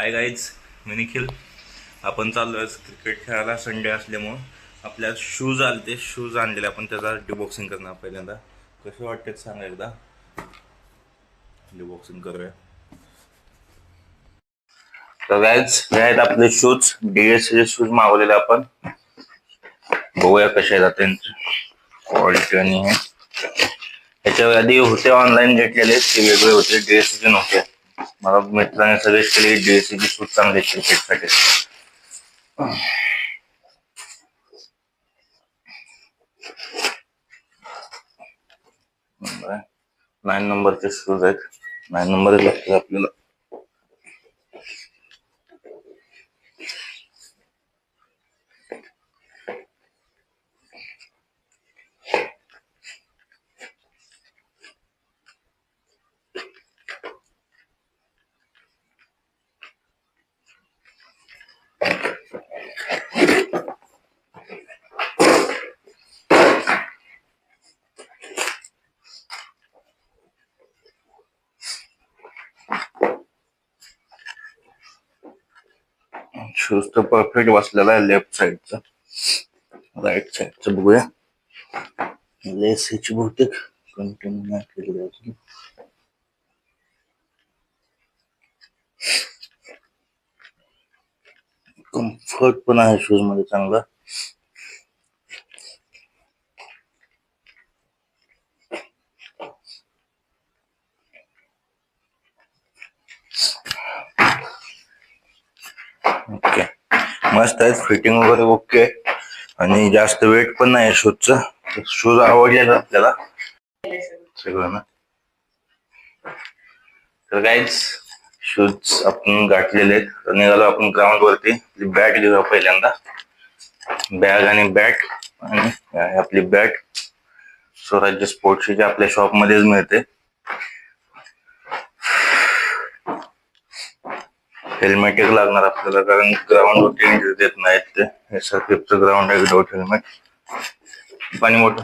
Hi guys मी निखिल. आपण चाललोय cricket खेळायला. संडे असल्यामुळं आपल्या शूज आले ते शूज आणलेले आपण. त्याचा डिबॉक्सिंग करणार पहिल्यांदा. कसे वाटते सांगा एकदा. डिबॉक्सिंग करूया. तर गाईज हे आहेत आपले शूज डीएसचे शूज मागवलेले आपण. बघूया कसे आहेत त्यांचे. क्वालिटी आणि हे. त्याच्या आधी होते ऑनलाईन घेतलेले. ते वेगळे होते. डीएसचे नव्हते. मला मित्राने सजेस्ट केले डीएससीचे शूज चांगले क्रिकेटसाठी नाईन नंबरचे शूज आहेत. नाईन नंबर लागतील आपल्याला शूज तर परफेक्ट बसलेला आहे लेफ्ट साईडचा राईट साईडचं बघूया. लेस ह्याची बहुतेक कंटिन्यू नाही केली अजून. कम्फर्ट पण आहे शूजमध्ये चांगला. ओके. मस्त आहे फिटिंग वगैरे ओके आणि जास्त वेट पण नाही शूजचं. शूज आवडलेला आपल्याला. सगळं ना. तर काहीच शूज आपण गाठलेले आहेत. तर निघालो आपण ग्राउंड वरती. बॅट घेऊया पहिल्यांदा. बॅग आणि बॅट आणि आपली बॅट स्वराज्य स्पोर्ट्सची जी आपल्या शॉप मध्येच मिळते. हेल्मेट एक लागणार आपल्याला कारण ग्राउंड वरती एंट्री देत नाहीत ते. हे सर्किटचं ग्राउंड आहे विदाउट हेल्मेट पाणी बॉटल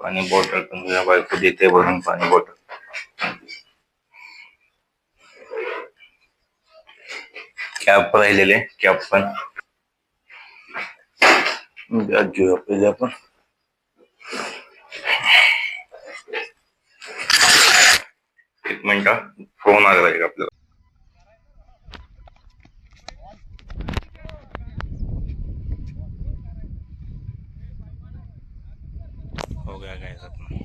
पाणी बॉटल पण तुझ्या बायको देते भरून पाणी बॉटल कॅप राहिलेले कॅप पण. बॅग घेऊया पहिले आपण एक मिनिट फोन आलेला आहे आपल्याला. हो गया गाइस अपना